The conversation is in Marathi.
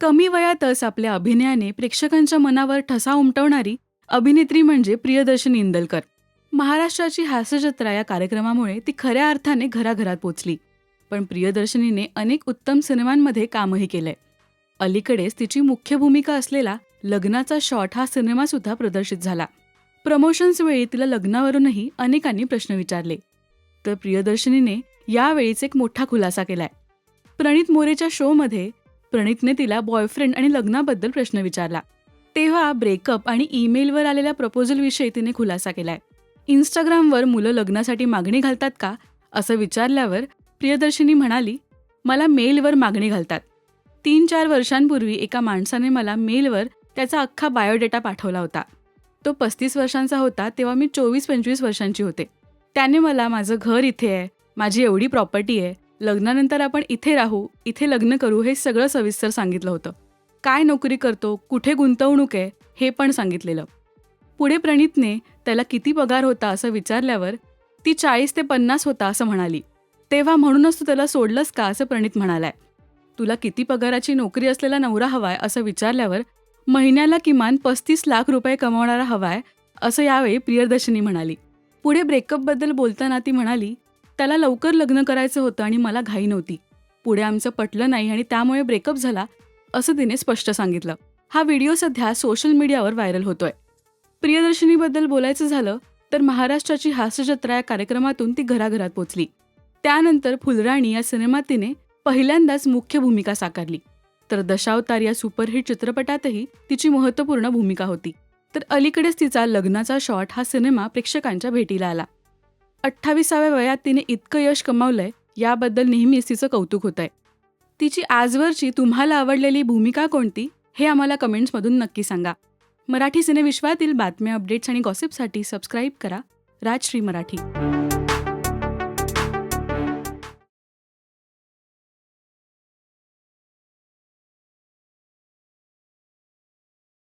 कमी वयातच आपल्या अभिनयाने प्रेक्षकांच्या मनावर ठसा उमटवणारी अभिनेत्री म्हणजे प्रियदर्शनी इंदलकर. महाराष्ट्राची हास्यजत्रा या कार्यक्रमामुळे ती खऱ्या अर्थाने घराघरात पोचली. पण प्रियदर्शनीने अनेक उत्तम सिनेमांमध्ये कामही केलंय. अलीकडेच तिची मुख्य भूमिका असलेला लग्नाचा शॉट हा सिनेमासुद्धा प्रदर्शित झाला. प्रमोशन्स वेळी तिला लग्नावरूनही अनेकांनी प्रश्न विचारले. तर प्रियदर्शनीने यावेळीच एक मोठा खुलासा केलाय. प्रणित मोरेच्या शोमध्ये प्रणितने तिला बॉयफ्रेंड आणि लग्नाबद्दल प्रश्न विचारला. तेव्हा ब्रेकअप आणि ईमेलवर आलेल्या प्रपोजलविषयी तिने खुलासा केलाय. इंस्टाग्रामवर मुलं लग्नासाठी मागणी घालतात का? असं विचारल्यावर प्रियदर्शिनी म्हणाली मला मेलवर मागणी घालतात. तीन चार वर्षांपूर्वी एका माणसाने मला मेलवर त्याचा अख्खा बायोडेटा पाठवला होता. तो पस्तीस वर्षांचा होता तेव्हा मी चोवीस पंचवीस वर्षांची होते. त्याने मला माझं घर इथे आहे माझी एवढी प्रॉपर्टी आहे लग्नानंतर आपण इथे राहू इथे लग्न करू हे सगळं सविस्तर सांगितलं होतं. काय नोकरी करतो कुठे गुंतवणूक आहे हे पण सांगितलेलं. पुढे प्रणितने त्याला किती पगार होता असं विचारल्यावर ती चाळीस ते पन्नास होता असं म्हणाली. तेव्हा म्हणूनच तू त्याला सोडलंस का असं प्रणित म्हणालाय. तुला किती पगाराची नोकरी असलेला नवरा हवाय असं विचारल्यावर महिन्याला किमान पस्तीस लाख रुपये कमावणारा हवाय असं यावेळी प्रियदर्शनी म्हणाली. पुढे ब्रेकअपबद्दल बोलताना ती म्हणाली त्याला लवकर लग्न करायचं होतं आणि मला घाई नव्हती. पुढे आमचं पटलं नाही आणि त्यामुळे ब्रेकअप झाला असं तिने स्पष्ट सांगितलं. हा व्हिडिओ सध्या सोशल मीडियावर व्हायरल होतोय. प्रियदर्शनीबद्दल बोलायचं झालं तर महाराष्ट्राची हास्यजत्रा या कार्यक्रमातून ती घराघरात पोचली. त्यानंतर फुलराणी या सिनेमात तिने पहिल्यांदाच मुख्य भूमिका साकारली. तर दशावतार या सुपरहिट चित्रपटातही तिची महत्त्वपूर्ण भूमिका होती. तर अलीकडेच तिचा लग्नाचा शॉट हा सिनेमा प्रेक्षकांच्या भेटीला आला. अठ्ठावीसाव्या वयात तिने इतकं यश कमावलंय याबद्दल नेहमीच तिचं कौतुक होत आहे तिची आजवरची तुम्हाला आवडलेली भूमिका कोणती हे आम्हाला कमेंट्समधून नक्की सांगा. मराठी सिनेविश्वातील बातम्या अपडेट्स आणि गॉसिपसाठी सबस्क्राईब करा. राजश्री मराठी.